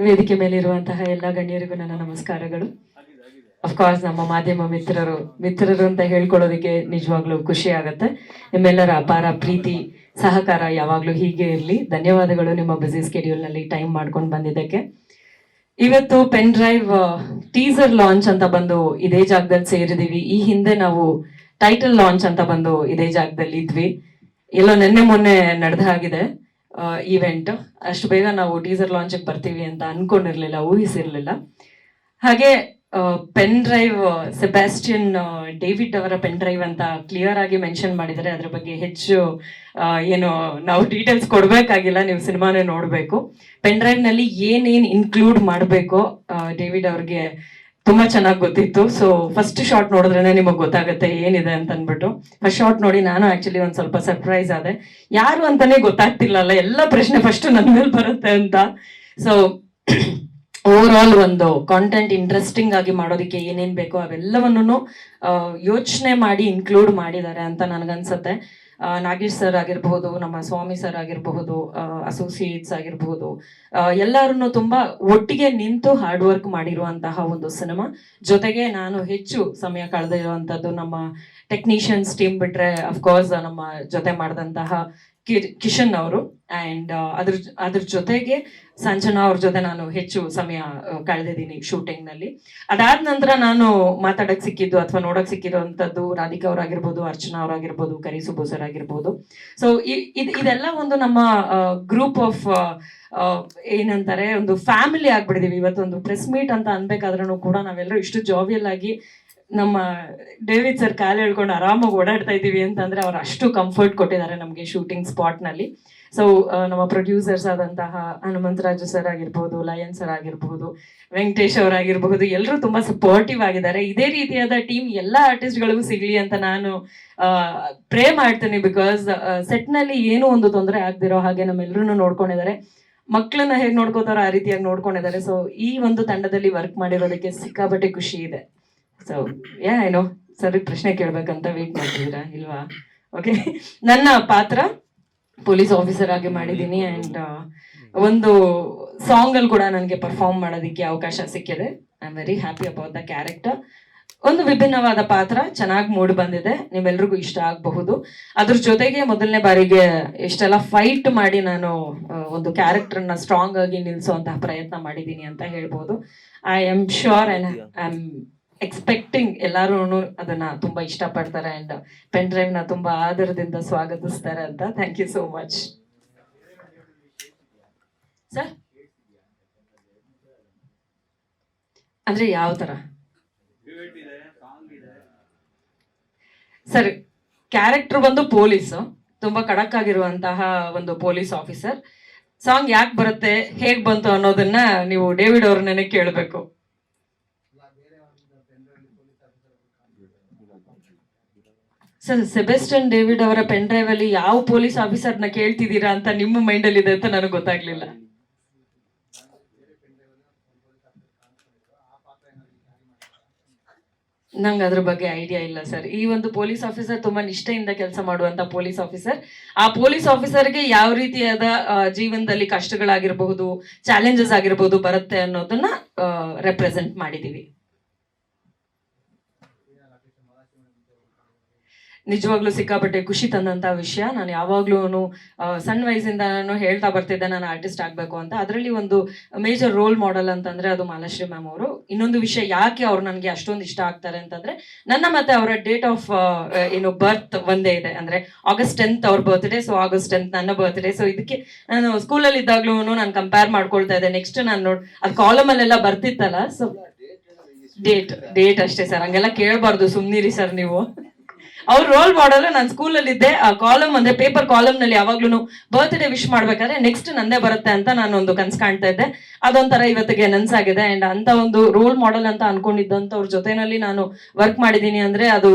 ವೇದಿಕೆ ಮೇಲಿರುವಂತಹ ಎಲ್ಲ ಗಣ್ಯರಿಗೂ ನನ್ನ ನಮಸ್ಕಾರಗಳು. ಅಫ್ಕೋರ್ಸ್ ನಮ್ಮ ಮಾಧ್ಯಮ ಮಿತ್ರರು ಮಿತ್ರರು ಅಂತ ಹೇಳ್ಕೊಳ್ಳೋದಕ್ಕೆ ನಿಜವಾಗ್ಲೂ ಖುಷಿ ಆಗತ್ತೆ. ನಿಮ್ಮೆಲ್ಲರ ಅಪಾರ ಪ್ರೀತಿ, ಸಹಕಾರ ಯಾವಾಗ್ಲೂ ಹೀಗೆ ಇರಲಿ. ಧನ್ಯವಾದಗಳು ನಿಮ್ಮ ಬ್ಯುಸಿ ನಲ್ಲಿ ಟೈಮ್ ಮಾಡ್ಕೊಂಡು ಬಂದಿದ್ದಕ್ಕೆ. ಇವತ್ತು ಪೆನ್ ಡ್ರೈವ್ ಟೀಸರ್ ಲಾಂಚ್ ಅಂತ ಬಂದು ಇದೇ ಜಾಗದಲ್ಲಿ ಸೇರಿದೀವಿ. ಈ ಹಿಂದೆ ನಾವು ಟೈಟಲ್ ಲಾಂಚ್ ಅಂತ ಬಂದು ಇದೇ ಜಾಗದಲ್ಲಿ ಇದ್ವಿ. ಎಲ್ಲೋ ನಿನ್ನೆ ಮೊನ್ನೆ ನಡೆದ ಹಾಗಿದೆ. ಇವೆಂಟ್ ಅಷ್ಟು ಬೇಗ ನಾವು ಟೀಸರ್ ಲಾಂಚಿಗೆ ಬರ್ತೀವಿ ಅಂತ ಅನ್ಕೊಂಡಿರ್ಲಿಲ್ಲ, ಊಹಿಸಿರ್ಲಿಲ್ಲ. ಹಾಗೆ ಪೆನ್ ಡ್ರೈವ್ ಸೆಬಾಸ್ಟಿಯನ್ ಡೇವಿಡ್ ಅವರ ಪೆನ್ ಡ್ರೈವ್ ಅಂತ ಕ್ಲಿಯರ್ ಆಗಿ ಮೆನ್ಷನ್ ಮಾಡಿದರೆ ಅದ್ರ ಬಗ್ಗೆ ಹೆಚ್ಚು ಏನು ನಾವು ಡೀಟೇಲ್ಸ್ ಕೊಡಬೇಕಾಗಿಲ್ಲ, ನೀವು ಸಿನಿಮಾನೇ ನೋಡಬೇಕು. ಪೆನ್ ಡ್ರೈವ್ನಲ್ಲಿ ಏನೇನ್ ಇನ್ಕ್ಲೂಡ್ ಮಾಡಬೇಕು ಡೇವಿಡ್ ಅವ್ರಿಗೆ ತುಂಬಾ ಚೆನ್ನಾಗಿ ಗೊತ್ತಿತ್ತು. ಸೊ ಫಸ್ಟ್ ಶಾರ್ಟ್ ನೋಡಿದ್ರೇನೆ ನಿಮಗೆ ಗೊತ್ತಾಗುತ್ತೆ ಏನಿದೆ ಅಂತ ಅಂದ್ಬಿಟ್ಟು ಫಸ್ಟ್ ಶಾರ್ಟ್ ನೋಡಿ ನಾನು ಆಕ್ಚುಲಿ ಒಂದ್ ಸ್ವಲ್ಪ ಸರ್ಪ್ರೈಸ್ ಆದೆ. ಯಾರು ಅಂತಾನೆ ಗೊತ್ತಾಗ್ತಿಲ್ಲಲ್ಲ, ಎಲ್ಲ ಪ್ರಶ್ನೆ ಫಸ್ಟ್ ನನ್ನ ಮೇಲೆ ಬರುತ್ತೆ ಅಂತ. ಸೊ ಓವರ್ ಆಲ್ ಒಂದು ಕಾಂಟೆಂಟ್ ಇಂಟ್ರೆಸ್ಟಿಂಗ್ ಆಗಿ ಮಾಡೋದಕ್ಕೆ ಏನೇನ್ ಬೇಕೋ ಅವೆಲ್ಲವನ್ನೂ ಯೋಚನೆ ಮಾಡಿ ಇನ್ಕ್ಲೂಡ್ ಮಾಡಿದ್ದಾರೆ ಅಂತ ನನಗನ್ಸುತ್ತೆ. ನಾಗೇಶ್ ಸರ್ ಆಗಿರಬಹುದು, ನಮ್ಮ ಸ್ವಾಮಿ ಸರ್ ಆಗಿರಬಹುದು ಅಸೋಸಿಯೇಟ್ಸ್ ಆಗಿರಬಹುದು ಎಲ್ಲರನ್ನು ತುಂಬಾ ಒಟ್ಟಿಗೆ ನಿಂತು ಹಾರ್ಡ್ ವರ್ಕ್ ಮಾಡಿರುವಂತಹ ಒಂದು ಸಿನಿಮಾ ಜೊತೆಗೆ ನಾನು ಹೆಚ್ಚು ಸಮಯ ಕಳೆದಿರುವಂತದ್ದು ನಮ್ಮ ಟೆಕ್ನಿಷಿಯನ್ಸ್ ಟೀಮ್ ಬಿಟ್ರೆ ಅಫ್ಕೋರ್ಸ್ ನಮ್ಮ ಜೊತೆ ಮಾಡಿದಂತಹ ಕಿಶನ್ ಅವರು ಅಂಡ್ ಅದ್ರ ಅದ್ರ ಜೊತೆಗೆ ಸಂಜನಾ ಅವ್ರ ಜೊತೆ ನಾನು ಹೆಚ್ಚು ಸಮಯ ಕಳೆದಿದ್ದೀನಿ ಶೂಟಿಂಗ್ನಲ್ಲಿ ಅದಾದ ನಂತರ ನಾನು ಮಾತಾಡಕ್ ಸಿಕ್ಕಿದ್ದು ಅಥವಾ ನೋಡಕ್ ಸಿಕ್ಕಿರುವಂತದ್ದು ರಾಧಿಕಾ ಅವರಾಗಿರ್ಬೋದು, ಅರ್ಚನಾ ಅವರಾಗಿರ್ಬೋದು, ಕರಿ ಸುಬ್ಬು ಸರ್ ಆಗಿರ್ಬೋದು. ಸೊ ಇದೆಲ್ಲ ಒಂದು ನಮ್ಮ ಗ್ರೂಪ್ ಆಫ್ ಏನಂತಾರೆ, ಒಂದು ಫ್ಯಾಮಿಲಿ ಆಗ್ಬಿಡಿದೀವಿ ಇವತ್ತೊಂದು ಪ್ರೆಸ್ ಮೀಟ್ ಅಂತ ಅನ್ಬೇಕಾದ್ರೂ ಕೂಡ ನಾವೆಲ್ಲರೂ ಇಷ್ಟು ಜಾವಿಯಲ್ ಆಗಿ ನಮ್ಮ ಡೇವಿಡ್ ಸರ್ ಕಾಲು ಹೇಳ್ಕೊಂಡು ಆರಾಮಾಗಿ ಓಡಾಡ್ತಾ ಇದ್ದೀವಿ ಅಂತಂದ್ರೆ ಅವ್ರು ಅಷ್ಟು ಕಂಫರ್ಟ್ ಕೊಟ್ಟಿದ್ದಾರೆ ನಮಗೆ ಶೂಟಿಂಗ್ ಸ್ಪಾಟ್ನಲ್ಲಿ. ಸೊ ನಮ್ಮ ಪ್ರೊಡ್ಯೂಸರ್ಸ್ ಆದಂತಹ ಹನುಮಂತರಾಜು ಸರ್ ಆಗಿರ್ಬೋದು, ಲಯನ್ ಸರ್ ಆಗಿರ್ಬೋದು, ವೆಂಕಟೇಶ್ ಅವರಾಗಿರ್ಬಹುದು ಎಲ್ಲರೂ ತುಂಬಾ ಸಪೋರ್ಟಿವ್ ಆಗಿದ್ದಾರೆ. ಇದೇ ರೀತಿಯಾದ ಟೀಮ್ ಎಲ್ಲ ಆರ್ಟಿಸ್ಟ್ಗಳಿಗೂ ಸಿಗ್ಲಿ ಅಂತ ನಾನು ಪ್ರೇ ಮಾಡ್ತೀನಿ ಬಿಕಾಸ್ ಸೆಟ್ನಲ್ಲಿ ಏನೂ ಒಂದು ತೊಂದರೆ ಆಗ್ದಿರೋ ಹಾಗೆ ನಮ್ಮೆಲ್ಲರೂ ನೋಡ್ಕೊಂಡಿದ್ದಾರೆ. ಮಕ್ಕಳನ್ನ ಹೇಗೆ ನೋಡ್ಕೋತಾರೋ ಆ ರೀತಿಯಾಗಿ ನೋಡ್ಕೊಂಡಿದ್ದಾರೆ. ಸೊ ಈ ಒಂದು ತಂಡದಲ್ಲಿ ವರ್ಕ್ ಮಾಡಿರೋದಕ್ಕೆ ಸಿಕ್ಕಾಪಟ್ಟೆ ಖುಷಿ ಇದೆ. ಸೊ ಯಾ ಏನೋ ಸರಿ ಪ್ರಶ್ನೆ ಕೇಳ್ಬೇಕಂತ ವೇಟ್ ಮಾಡ್ತಿದ್ದೀರಾ? ಇಲ್ವಾ? ಓಕೆ ನನ್ನ ಪಾತ್ರ ಪೊಲೀಸ್ ಆಫೀಸರ್ ಆಗಿ ಮಾಡಿದ್ದೀನಿ ಅಂಡ್ ಒಂದು ಸಾಂಗ್ ಅಲ್ಲಿ ಕೂಡ ನನಗೆ ಪರ್ಫಾರ್ಮ್ ಮಾಡೋದಕ್ಕೆ ಅವಕಾಶ ಸಿಕ್ಕಿದೆ. I am very happy about the character ಒಂದು ವಿಭಿನ್ನವಾದ ಪಾತ್ರ ಚೆನ್ನಾಗಿ ಮೂಡ್ ಬಂದಿದೆ. ನಿಮ್ಮೆಲ್ರಿಗೂ ಇಷ್ಟ ಆಗಬಹುದು. ಅದ್ರ ಜೊತೆಗೆ ಮೊದಲನೇ ಬಾರಿಗೆ ಇಷ್ಟೆಲ್ಲ ಫೈಟ್ ಮಾಡಿ ನಾನು ಒಂದು ಒಂದು ಕ್ಯಾರೆಕ್ಟರ್ನ ಸ್ಟ್ರಾಂಗ್ ಆಗಿ ನಿಲ್ಲಿಸುವಂತಹ ಪ್ರಯತ್ನ ಮಾಡಿದ್ದೀನಿ ಅಂತ ಹೇಳ್ಬೋದು. I am sure I am expecting ಎಲ್ಲಾರು ಅದನ್ನ ತುಂಬಾ ಇಷ್ಟಪಡ್ತಾರೆ ಅಂಡ್ ಪೆನ್ ಡ್ರೈವ್ನ ತುಂಬಾ ಆದರದಿಂದ ಸ್ವಾಗತಿಸ್ತಾರೆ ಅಂತ. Thank you so much sir ಅಂದ್ರೆ ಯಾವ ತರ? ಸರ್ ಕ್ಯಾರೆಕ್ಟರ್ ಬಂದು ಪೊಲೀಸ್ ತುಂಬಾ ಕಡಕ್ ಆಗಿರುವಂತಹ ಒಂದು ಪೊಲೀಸ್ ಆಫೀಸರ್ ಸಾಂಗ್ ಯಾಕೆ ಬರುತ್ತೆ, ಹೇಗ್ ಬಂತು ಅನ್ನೋದನ್ನ ನೀವು ಡೇವಿಡ್ ಅವ್ರನ್ನೇ ಕೇಳಬೇಕು. ಸರ್ ಸೆಬೆಸ್ಟನ್ ಡೇವಿಡ್ ಅವರ ಪೆನ್ ಡ್ರೈವ್ ಅಲ್ಲಿ ಯಾವ ಪೊಲೀಸ್ ಆಫೀಸರ್ನ ಕೇಳ್ತಿದ್ದೀರಾ ಅಂತ ನಿಮ್ಮ ಮೈಂಡ್ ಅಲ್ಲಿ ಇದೆ ಅಂತ ನನಗೆ ಗೊತ್ತಾಗ್ಲಿಲ್ಲ. ನಂಗೆ ಅದ್ರ ಬಗ್ಗೆ ಐಡಿಯಾ ಇಲ್ಲ ಸರ್. ಈ ಒಂದು ಪೊಲೀಸ್ ಆಫೀಸರ್ ತುಂಬಾ ನಿಷ್ಠೆಯಿಂದ ಕೆಲಸ ಮಾಡುವಂತ ಪೊಲೀಸ್ ಆಫೀಸರ್. ಆ ಪೊಲೀಸ್ ಆಫೀಸರ್ಗೆ ಯಾವ ರೀತಿಯಾದ ಜೀವನದಲ್ಲಿ ಕಷ್ಟಗಳಾಗಿರಬಹುದು ಚಾಲೆಂಜಸ್ ಆಗಿರಬಹುದು ಬರುತ್ತೆ ಅನ್ನೋದನ್ನ ರೆಪ್ರೆಸೆಂಟ್ ಮಾಡಿದೀವಿ. ನಿಜವಾಗ್ಲೂ ಸಿಕ್ಕಾಪಟ್ಟೆ ಖುಷಿ ತಂದಂತ ವಿಷಯ. ನಾನು ಯಾವಾಗ್ಲೂ ಸಣ್ಣ ವಯಸ್ಸಿಂದ ನಾನು ಹೇಳ್ತಾ ಬರ್ತಿದ್ದೆ ನಾನು ಆರ್ಟಿಸ್ಟ್ ಆಗ್ಬೇಕು ಅಂತ. ಅದರಲ್ಲಿ ಒಂದು ಮೇಜರ್ ರೋಲ್ ಮಾಡೆಲ್ ಅಂತಂದ್ರೆ ಅದು ಮಾಲಾಶ್ರೀ ಮ್ಯಾಮ್ ಅವರು. ಇನ್ನೊಂದು ವಿಷಯ ಯಾಕೆ ಅವ್ರು ನನಗೆ ಅಷ್ಟೊಂದು ಇಷ್ಟ ಆಗ್ತಾರೆ ಅಂತಂದ್ರೆ ನನ್ನ ಮತ್ತೆ ಅವರ ಡೇಟ್ ಆಫ್ ಏನು ಬರ್ತ್ ಒಂದೇ ಇದೆ. ಅಂದ್ರೆ ಆಗಸ್ಟ್ ಟೆಂತ್ ಅವ್ರ ಬರ್ತ್ಡೇ ಸೊ ಆಗಸ್ಟ್ ಟೆಂತ್ ನನ್ನ ಬರ್ತ್ಡೇ ಸೊ ಇದಕ್ಕೆ ನಾನು ಸ್ಕೂಲಲ್ಲಿ ಇದ್ದಾಗ್ಲೂ ನಾನು ಕಂಪೇರ್ ಮಾಡ್ಕೊಳ್ತಾ ಇದ್ದೆ. ನೆಕ್ಸ್ಟ್ ನಾನು ನೋಡ್ ಅದು ಕಾಲಮ್ ಅಲ್ಲೆಲ್ಲ ಬರ್ತಿತ್ತಲ್ಲ ಸೊ ಡೇಟ್ ಡೇಟ್ ಅಷ್ಟೇ ಸರ್ ಹಂಗೆಲ್ಲ ಕೇಳಬಾರ್ದು. ಸುಮ್ನಿರಿ ಸರ್ ನೀವು. ಅವ್ರ ರೋಲ್ ಮಾಡಲ್ ನಾನು ಸ್ಕೂಲಲ್ಲಿ ಇದ್ದೆ ಆ ಕಾಲಮ್ ಅಂದ್ರೆ ಪೇಪರ್ ಕಾಲಮ್ನಲ್ಲಿ ಯಾವಾಗ್ಲೂ ಬರ್ತ್ಡೇ ವಿಶ್ ಮಾಡ್ಬೇಕಾದ್ರೆ ನೆಕ್ಸ್ಟ್ ನಂದೇ ಬರುತ್ತೆ ಅಂತ ನಾನು ಒಂದು ಕನ್ಸ್ ಕಾಣ್ತಾ ಇದ್ದೆ. ಅದೊಂಥರ ಇವತ್ತಿಗೆ ನನ್ಸಾಗಿದೆ ಅಂಡ್ ಅಂತ ಒಂದು ರೋಲ್ ಮಾಡೆಲ್ ಅಂತ ಅನ್ಕೊಂಡಿದ್ದಂಥವ್ರ ಜೊತೆನಲ್ಲಿ ನಾನು ವರ್ಕ್ ಮಾಡಿದ್ದೀನಿ ಅಂದ್ರೆ ಅದು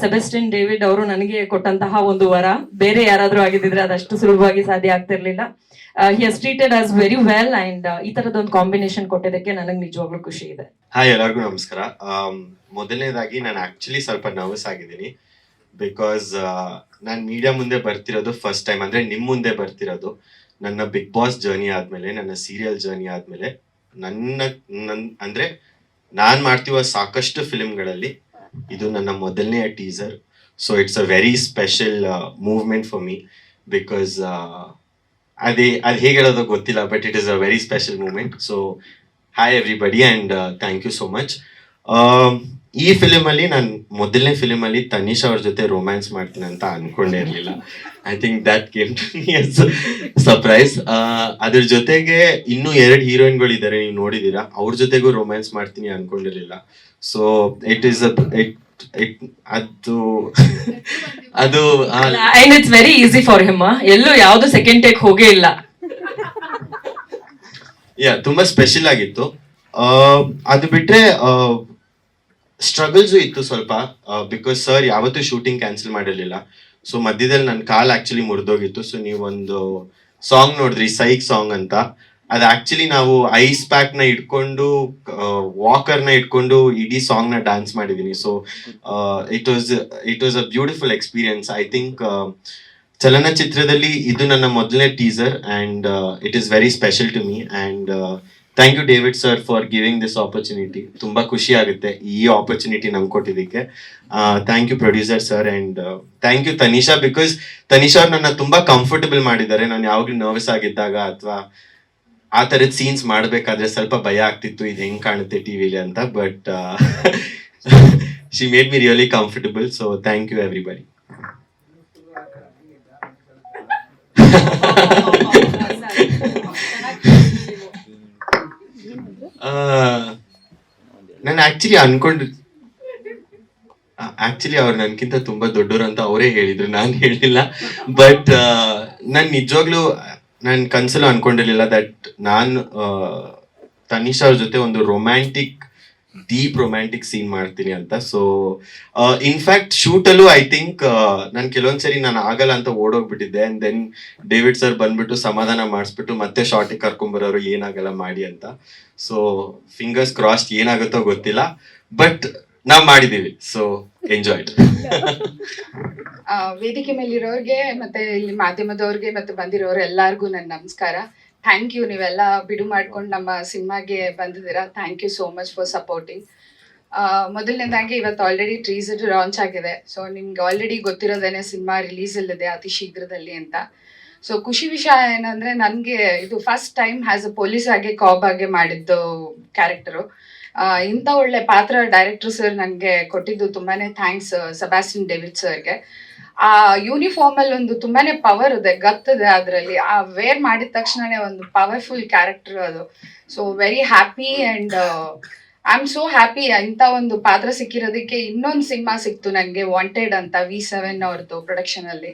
ಸೆಬೆಸ್ಟಿನ್ ಡೇವಿಡ್ ಅವರು ನನಗೆ ಕೊಟ್ಟಂತಹ ಒಂದು ವರ. ಬೇರೆ ಯಾರಾದ್ರೂ ಆಗಿದ್ದಿದ್ರೆ ಅದಷ್ಟು ಸುಲಭವಾಗಿ ಸಾಧ್ಯ ಆಗ್ತಿರ್ಲಿಲ್ಲ. He has treated us very well and ಈ ತರದೊಂದು ಕಾಂಬಿನೇಷನ್ ಕೊಟ್ಟಿದ್ದಕ್ಕೆ ನನಗೆ ನಿಜವಾಗ್ಲೂ ಖುಷಿ ಇದೆ. ಹಾಯ್ ಎಲ್ಲರಿಗೂ ನಮಸ್ಕಾರ. ಮೊದಲನೇದಾಗಿ ನಾನು ಆಕ್ಚುಲಿ ಸ್ವಲ್ಪ ನರ್ವಸ್ ಆಗಿದ್ದೀನಿ. ಬಿಕಾಸ್ ನಾನು ಮೀಡಿಯಾ ಮುಂದೆ ಬರ್ತಿರೋದು ಫಸ್ಟ್ ಟೈಮ್ ಅಂದ್ರೆ ನಿಮ್ಮ ಮುಂದೆ ಬರ್ತಿರೋದು ನನ್ನ ಬಿಗ್ ಬಾಸ್ ಜರ್ನಿ ಆದ್ಮೇಲೆ, ನನ್ನ ಸೀರಿಯಲ್ ಜರ್ನಿ ಆದ್ಮೇಲೆ ನನ್ನ ನನ್ನ ಅಂದ್ರೆ ನಾನು ಮಾಡ್ತಿರುವ ಸಾಕಷ್ಟು ಫಿಲ್ಮ್ಗಳಲ್ಲಿ ಇದು ನನ್ನ ಮೊದಲನೇ teaser so it's a very special movement for me because ಅದೇ, ಅದು ಹೇಗೆ ಹೇಳೋದು ಗೊತ್ತಿಲ್ಲ but it is a very special moment so hi everybody and thank you so much ಈ ಫಿಲಿಮ್ ಅಲ್ಲಿ ನಾನು ಮೊದಲನೇ ಫಿಲಿಮ್ ಅಲ್ಲಿ ತನಿಷ್ ಅವ್ರ ಜೊತೆ ರೊಮ್ಯಾನ್ಸ್ ಮಾಡ್ತೀನಿ ಅಂತ ಅನ್ಕೊಂಡೇ ಇರ್ಲಿಲ್ಲ. I think that game surprise ಅದ್ರ ಜೊತೆಗೆ ಇನ್ನೂ ಎರಡು ಹೀರೋಯಿನ್ಗಳು ಇದ್ದಾರೆ ನೀವು ನೋಡಿದೀರಾ? ಅವ್ರ ಜೊತೆಗೂ ರೊಮ್ಯಾನ್ಸ್ ಮಾಡ್ತೀನಿ ಅನ್ಕೊಂಡಿರ್ಲಿಲ್ಲ. ಸೊ ಇಟ್ ಈಸ್ ಇಟ್ ಅದು ಅದು and it's very easy for him ಎಲ್ಲೂ ಯಾವ್ದು ಸೆಕೆಂಡ್ ಟೇಕ್ ಹೋಗೇ ಇಲ್ಲ. ಯಾ ತುಂಬಾ ಸ್ಪೆಷಲ್ ಆಗಿತ್ತು. ಅದು ಬಿಟ್ರೆ ಸ್ಟ್ರಗಲ್ಸು ಇತ್ತು ಸ್ವಲ್ಪ ಬಿಕಾಸ್ ಸರ್ ಯಾವತ್ತೂ ಶೂಟಿಂಗ್ ಕ್ಯಾನ್ಸಲ್ ಮಾಡಿರಲಿಲ್ಲ. ಸೊ ಮಧ್ಯದಲ್ಲಿ ನನ್ನ ಕಾಲ್ ಆಕ್ಚುಲಿ ಮುರಿದೋಗಿತ್ತು. ಸೊ ನೀವೊಂದು ಸಾಂಗ್ ನೋಡಿದ್ರಿ ಸೈಕ್ ಸಾಂಗ್ ಅಂತ. ಅದು ಆಕ್ಚುಲಿ ನಾವು ಐಸ್ ಪ್ಯಾಕ್ನ ಇಟ್ಕೊಂಡು ವಾಕರ್ನ ಇಟ್ಕೊಂಡು ಇಡೀ ಸಾಂಗ್ನ ಡ್ಯಾನ್ಸ್ ಮಾಡಿದೀನಿ. So it was it was a beautiful experience I think ಚಲನಚಿತ್ರದಲ್ಲಿ ಇದು ನನ್ನ ಮೊದಲನೇ teaser and it is very special to me and thank you David sir for giving this opportunity ತುಂಬಾ ಖುಷಿ ಆಗುತ್ತೆ ಈ ಆಪರ್ಚುನಿಟಿ ನಮ್ಗೆ ಕೊಟ್ಟಿದ್ದಕ್ಕೆ. Thank you producer sir and thank you Tanisha because Tanisha ಅವ್ರು ನನ್ನ ತುಂಬಾ ಕಂಫರ್ಟಬಲ್ ಮಾಡಿದ್ದಾರೆ. ನಾನು ಯಾವಾಗಲೂ ನರ್ವಸ್ ಆಗಿದ್ದಾಗ ಅಥವಾ ಆ ಥರದ ಸೀನ್ಸ್ ಮಾಡಬೇಕಾದ್ರೆ ಸ್ವಲ್ಪ ಭಯ ಆಗ್ತಿತ್ತು. ಇದು ಹೆಂಗ್ ಕಾಣುತ್ತೆ ಟಿವಿಲಿ ಅಂತ but she made me really comfortable so thank you everybody ನಾನು ಆಕ್ಚುಲಿ ಅನ್ಕೊಂಡು ಆಕ್ಚುಲಿ ಅವ್ರು ನನ್ಕಿಂತ ತುಂಬಾ ದೊಡ್ಡವರು ಅಂತ ಅವರೇ ಹೇಳಿದ್ರು, ನಾನು ಹೇಳಿಲ್ಲ. ಬಟ್ ನಾನು ನಿಜವಾಗ್ಲೂ, ನಾನು ಕನ್ಸಲು ಅನ್ಕೊಂಡಿರ್ಲಿಲ್ಲ ದಟ್ ನಾನು ತನಿಷ್ ಅವ್ರ ಜೊತೆ ಒಂದು ರೊಮ್ಯಾಂಟಿಕ್ ಡೀಪ್ ರೊಮ್ಯಾಂಟಿಕ್ ಸೀನ್ ಮಾಡ್ತೀನಿ ಅಂತ. ಸೊ ಇನ್ಫ್ಯಾಕ್ಟ್ ಶೂಟಲ್ಲೂ ಐ ಥಿಂಕ್ ನಾನು ಕೆಲವೊಂದ್ಸರಿ ನಾನು ಆಗಲ್ಲ ಅಂತ ಓಡೋಗ್ಬಿಟ್ಟಿದ್ದೆ. ಅಂಡ್ ದೆನ್ ಡೇವಿಡ್ ಸರ್ ಬಂದ್ಬಿಟ್ಟು ಸಮಾಧಾನ ಮಾಡಿಸ್ಬಿಟ್ಟು ಮತ್ತೆ ಶಾರ್ಟಿಗೆ ಕರ್ಕೊಂಬರೋರು ಏನಾಗಲ್ಲ ಮಾಡಿ ಅಂತ. ಸೊ ಫಿಂಗರ್ಸ್ ಕ್ರಾಸ್ ಏನಾಗುತ್ತೋ ಗೊತ್ತಿಲ್ಲ. ಬಟ್ ನಾವ್ ಮಾಡಿದೀವಿ. ಸೊ ಎಂಜಾಯ್ ವೇದಿಕೆ ಮೇಲಿರೋರ್ಗೆ ಮತ್ತೆ ಇಲ್ಲಿ ಮಾಧ್ಯಮದವ್ರಿಗೆ ಮತ್ತೆ ಬಂದಿರೋರು ಎಲ್ಲಾರ್ಗು ನನ್ ನಮಸ್ಕಾರ. ಥ್ಯಾಂಕ್ ಯು ನೀವೆಲ್ಲ ಬಿಡು ಮಾಡ್ಕೊಂಡು ನಮ್ಮ ಸಿನಿಮಾಗೆ ಬಂದಿದ್ದೀರಾ. Thank you so much for supporting ಮೊದಲನೇದಾಗಿ ಇವತ್ತು ಆಲ್ರೆಡಿ ಟ್ರೀಸರ್ ಲಾಂಚ್ ಆಗಿದೆ. ಸೊ ನಿಮ್ಗೆ ಆಲ್ರೆಡಿ ಗೊತ್ತಿರೋದೇನೆ ಸಿನಿಮಾ ರಿಲೀಸ್ ಇಲ್ಲದೆ ಅತಿ ಶೀಘ್ರದಲ್ಲಿ ಅಂತ. ಸೊ ಖುಷಿ ವಿಷಯ ಏನಂದ್ರೆ ನನಗೆ ಇದು first time has a police ಆಗಿ ಕಾಬ್ ಆಗಿ ಮಾಡಿದ್ದು ಕ್ಯಾರೆಕ್ಟರು ಇಂಥ ಒಳ್ಳೆ ಪಾತ್ರ ಡೈರೆಕ್ಟರ್ ಸರ್ ನನಗೆ ಕೊಟ್ಟಿದ್ದು ತುಂಬಾನೇ ಥ್ಯಾಂಕ್ಸ್ ಸಬಾಸ್ಟಿನ್ ಡೇವಿಡ್ ಸರ್ಗೆ ಆ ಯೂನಿಫಾರ್ಮ್ ಅಲ್ಲಿ ಒಂದು ತುಂಬಾನೇ ಪವರ್ ಇದೆ, ಗತ್ತಿದೆ ಅದರಲ್ಲಿ. ಆ ವೇರ್ ಮಾಡಿದ ತಕ್ಷಣನೇ ಒಂದು ಪವರ್ಫುಲ್ ಕ್ಯಾರೆಕ್ಟರ್ ಅದು. So very happy and I am so happy ಇಂಥ ಒಂದು ಪಾತ್ರ ಸಿಕ್ಕಿರೋದಕ್ಕೆ ಇನ್ನೊಂದು ಸಿನಿಮಾ ಸಿಕ್ತು ನನಗೆ ವಾಂಟೆಡ್ ಅಂತ ವಿ ಸೆವೆನ್ ಅವ್ರದ್ದು ಪ್ರೊಡಕ್ಷನ್ ಅಲ್ಲಿ.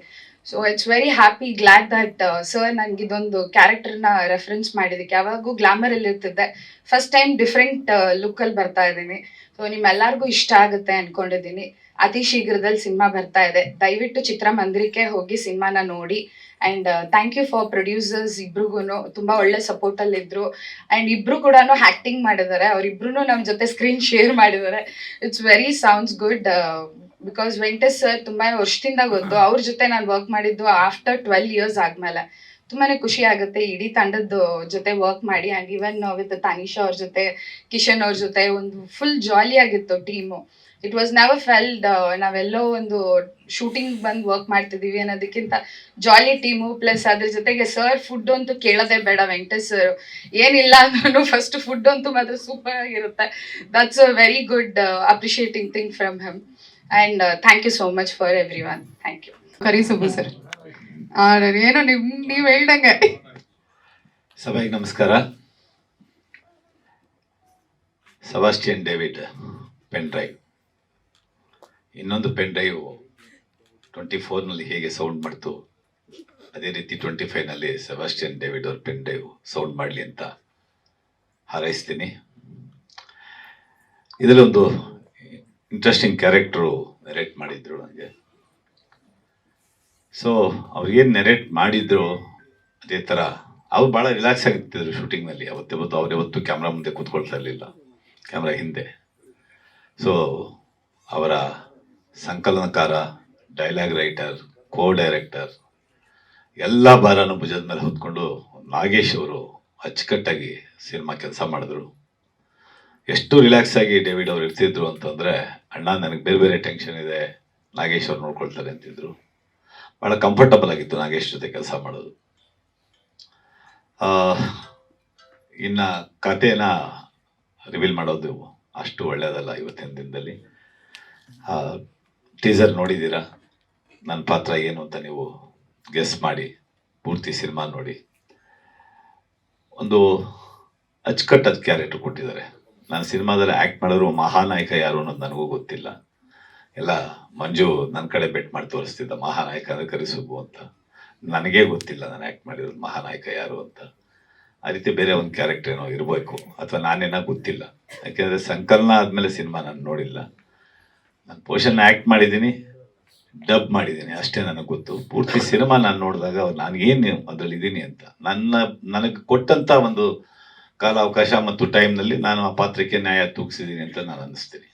So it's very happy glad that sir ನನಗೆ ಇದೊಂದು ಕ್ಯಾರೆಕ್ಟರ್ನ ರೆಫರೆನ್ಸ್ ಮಾಡಿದ್ದಕ್ಕೆ. ಯಾವಾಗೂ ಗ್ಲಾಮರ್ ಅಲ್ಲಿ ಇರ್ತಿದ್ದೆ. ಫಸ್ಟ್ ಟೈಮ್ ಡಿಫ್ರೆಂಟ್ ಲುಕ್ಕಲ್ಲಿ ಬರ್ತಾ ಇದ್ದೀನಿ. ಸೊ ನಿಮ್ಮೆಲ್ಲರಿಗೂ ಇಷ್ಟ ಆಗುತ್ತೆ ಅನ್ಕೊಂಡಿದ್ದೀನಿ. ಅತಿ ಶೀಘ್ರದಲ್ಲಿ ಸಿನಿಮಾ ಬರ್ತಾ ಇದೆ. ದಯವಿಟ್ಟು ಚಿತ್ರಮಂದಿರಕ್ಕೆ ಹೋಗಿ ಸಿನಿಮಾನ ನೋಡಿ. And thank you for producers ಇಬ್ರಿಗೂ ತುಂಬ ಒಳ್ಳೆ ಸಪೋರ್ಟ್ ಅಲ್ಲಿ ಇದ್ರು. ಅಂಡ್ ಇಬ್ರು ಕೂಡ ಆಕ್ಟಿಂಗ್ ಮಾಡಿದ್ದಾರೆ. ಅವ್ರಿಬ್ರು ನಮ್ಮ ಜೊತೆ ಸ್ಕ್ರೀನ್ ಶೇರ್ ಮಾಡಿದ್ದಾರೆ. It's very sounds good because Venkatesh sir ತುಂಬಾ ವರ್ಷದಿಂದ ಗೊತ್ತು ಅವ್ರ ಜೊತೆ ನಾನು ವರ್ಕ್ ಮಾಡಿದ್ದು ಆಫ್ಟರ್ ಟ್ವೆಲ್ ಇಯರ್ಸ್ ಆದ್ಮೇಲೆ. ತುಂಬಾನೇ ಖುಷಿ ಆಗುತ್ತೆ ಇಡೀ ತಂಡದ ಜೊತೆ ವರ್ಕ್ ಮಾಡಿ ಅಂಡ್ ಇವನ್ ವಿತ್ ತನಿಷಾ ಅವ್ರ ಜೊತೆ ಕಿಶನ್ ಅವ್ರ ಜೊತೆ ಒಂದು ಫುಲ್ ಜಾಲಿ ಆಗಿತ್ತು team it was never felt ನಾವೆಲ್ಲೋ ಒಂದು ಶೂಟಿಂಗ್ ಬಂದು ವರ್ಕ್ ಮಾಡ್ತಿದೀವಿ ಅನ್ನೋದಕ್ಕಿಂತ ಜಾಲಿ ಟೀಮು ಪ್ಲಸ್ ಅದ್ರ ಜೊತೆಗೆ ಸರ್ ಫುಡ್ ಅಂತೂ ಕೇಳೋದೇ ಬೇಡ ವೆಂಕಟೇಶ್ ಸರ್ ಏನಿಲ್ಲ ಅಂದ್ರೂ ಫಸ್ಟ್ ಫುಡ್ ಅಂತೂ ಮಾತ್ರ ಸೂಪರ್ ಆಗಿರುತ್ತೆ. That's a very good appreciating thing from him and thank you so much for every one thank you Kari Subbu sir. ಏನೋ ನಿಮ್ ನೀವ್ ಹೇಳ್ದಂಗೆ. ಸಭೆಗೆ ನಮಸ್ಕಾರ. ಸಬಾಸ್ಟಿಯನ್ ಡೇವಿಡ್ ಪೆನ್ ಡ್ರೈವ್ ಇನ್ನೊಂದು ಪೆನ್ ಡ್ರೈವ್ ಟ್ವೆಂಟಿ ಫೋರ್ನಲ್ಲಿ ಹೇಗೆ ಸೌಂಡ್ ಮಾಡ್ತು ಅದೇ ರೀತಿ ಟ್ವೆಂಟಿ ಫೈವ್ನಲ್ಲಿ ಸೆಬಾಸ್ಟಿಯನ್ ಡೇವಿಡ್ ಅವ್ರ ಪೆನ್ ಡ್ರೈವ್ ಸೌಂಡ್ ಮಾಡಲಿ ಅಂತ ಹಾರೈಸ್ತೀನಿ. ಇದರಲ್ಲಿ ಒಂದು ಇಂಟ್ರೆಸ್ಟಿಂಗ್ ಕ್ಯಾರೆಕ್ಟ್ರು ನೆರೇಟ್ ಮಾಡಿದ್ರು ನನಗೆ ಸೊ ಅವ್ರಿಗೇನು ನೆರೇಟ್ ಮಾಡಿದ್ರು ಅದೇ ಥರ ಅವ್ರು ಭಾಳ ರಿಲ್ಯಾಕ್ಸ್ ಆಗಿರ್ತಿದ್ರು ಶೂಟಿಂಗ್ನಲ್ಲಿ ಅವತ್ತಿವತ್ತು ಅವ್ರು ಯಾವತ್ತು ಕ್ಯಾಮ್ರಾ ಮುಂದೆ ಕೂತ್ಕೊಳ್ತಾ ಇರಲಿಲ್ಲ. ಕ್ಯಾಮ್ರಾ ಹಿಂದೆ. ಸೊ ಅವರ ಸಂಕಲನಕಾರ ಡೈಲಾಗ್ ರೈಟರ್ ಕೋ ಡೈರೆಕ್ಟರ್ ಎಲ್ಲ ಭಾರನೂ ಭುಜದ ಮೇಲೆ ಹೊತ್ಕೊಂಡು ನಾಗೇಶ್ ಅವರು ಅಚ್ಚುಕಟ್ಟಾಗಿ ಸಿನಿಮಾ ಕೆಲಸ ಮಾಡಿದ್ರು. ಎಷ್ಟು ರಿಲ್ಯಾಕ್ಸ್ ಆಗಿ ಡೇವಿಡ್ ಅವ್ರು ಇರ್ತಿದ್ರು ಅಂತಂದ್ರೆ ಅಣ್ಣ, ನನಗೆ ಬೇರೆ ಬೇರೆ ಟೆನ್ಷನ್ ಇದೆ. ನಾಗೇಶ್ ಅವ್ರು ನೋಡ್ಕೊಳ್ತಾರೆ ಅಂತಿದ್ರು. ಭಾಳ ಕಂಫರ್ಟಬಲ್ ಆಗಿತ್ತು ನಾಗೇಶ್ ಜೊತೆ ಕೆಲಸ ಮಾಡೋದು. ಇನ್ನ ಕಥೆನ ರಿವೀಲ್ ಮಾಡೋದು ಅಷ್ಟು ಒಳ್ಳೆಯದಲ್ಲ ಇವತ್ತಿನ ದಿನದಲ್ಲಿ. ಟೀಸರ್ ನೋಡಿದ್ದೀರಾ? ನನ್ನ ಪಾತ್ರ ಏನು ಅಂತ ನೀವು ಗೆಸ್ ಮಾಡಿ, ಪೂರ್ತಿ ಸಿನಿಮಾ ನೋಡಿ. ಒಂದು ಅಚ್ಚುಕಟ್ಟಾದ ಕ್ಯಾರೆಕ್ಟರ್ ಕೊಟ್ಟಿದ್ದಾರೆ. ನಾನು ಸಿನಿಮಾದಲ್ಲಿ ಆ್ಯಕ್ಟ್ ಮಾಡೋರು ಮಹಾನಾಯಕ ಯಾರು ಅನ್ನೋದು ನನಗೂ ಗೊತ್ತಿಲ್ಲ. ಎಲ್ಲ ಮಂಜು ನನ್ನ ಕಡೆ ಬೆಟ್ ಮಾಡಿ ತೋರಿಸ್ತಿದ್ದ ಮಹಾನಾಯಕ ಅಂದ್ರೆ ಕರಿಸುಬು ಅಂತ. ನನಗೇ ಗೊತ್ತಿಲ್ಲ ನಾನು ಆ್ಯಕ್ಟ್ ಮಾಡಿರೋದು ಮಹಾನಾಯಕ ಯಾರು ಅಂತ. ಆ ರೀತಿ ಬೇರೆ ಒಂದು ಕ್ಯಾರೆಕ್ಟರ್ ಏನೋ ಇರಬೇಕು ಅಥವಾ ನಾನೇನೋ ಗೊತ್ತಿಲ್ಲ. ಯಾಕೆಂದರೆ ಸಂಕಲನ ಆದಮೇಲೆ ಸಿನಿಮಾ ನಾನು ನೋಡಿಲ್ಲ. ನಾನು ಪೋಷನ್ ಆ್ಯಕ್ಟ್ ಮಾಡಿದ್ದೀನಿ, ಡಬ್ ಮಾಡಿದ್ದೀನಿ, ಅಷ್ಟೇ ನನಗೆ ಗೊತ್ತು. ಪೂರ್ತಿ ಸಿನಿಮಾ ನಾನು ನೋಡಿದಾಗ ನಾನು ಏನು ಅದರಲ್ಲಿ ಇದ್ದೀನಿ ಅಂತ. ನನ್ನ, ನನಗೆ ಕೊಟ್ಟಂತ ಒಂದು ಕಾಲಾವಕಾಶ ಮತ್ತು ಟೈಮ್ನಲ್ಲಿ ನಾನು ಆ ಪಾತ್ರಕ್ಕೆ ನ್ಯಾಯ ತೂಗಿಸಿದ್ದೀನಿ ಅಂತ ನಾನು ಅನ್ನಿಸ್ತೀನಿ.